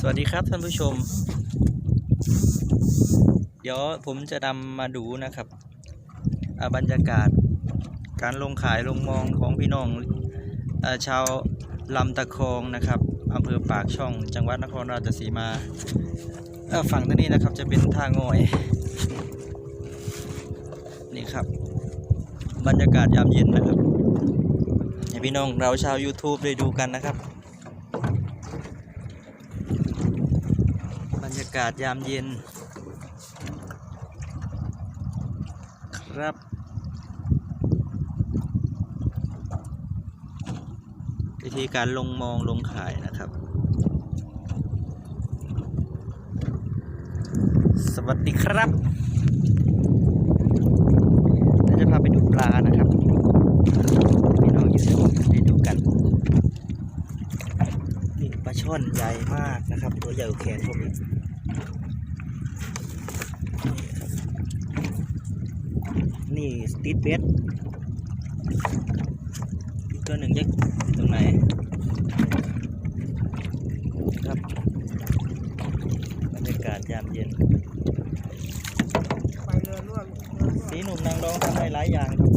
สวัสดีครับท่านผู้ชม เดี๋ยวผมจะนำมาดูนะครับบรรยากาศ การลงขายลงมองของพี่น้องอชาวลำตะคองนะครับอำเภอปากช่อง จังหวัดนครราชสีมาฝั่งตรงนี้นะครับจะเป็นท่างอย นี่ครับ บรรยากาศยามเย็นนะครับให้พี่น้องเราชาว YouTube ได้ดูกันนะครับ บรรยากาศยามเย็น ครับ วิธีการลงมองลงขายนะครับ สวัสดีครับเราจะพาไปดูปลานะครับพี่น้องอยู่ได้ดูกันนี่ปลาช่อนใหญ่มากนะครับ ตัวใหญ่กว่าแขนผมอีก นี่สตีทเบสอีกตัวหนึ่งจะอยู่ตรงไหนครับบรรยากาศยามเย็นไปเรือร่วมเรือร่วมสีหนุ่มนางรองทำได้หลายอย่างครับ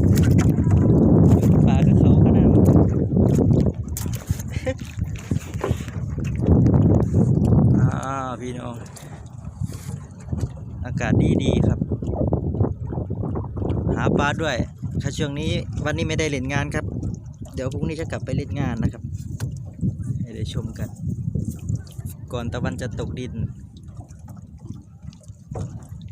ปลากับเขาก็น่าอ่าพี่น้อง อากาศดีดีๆครับหาปลาด้วยถ้าช่วงนี้วันนี้ไม่ได้เล่นงานครับ เดี๋ยวพรุ่งนี้จะกลับไปเล่นงานนะครับ ให้ได้ชมกัน ก่อนตะวันจะตกดิน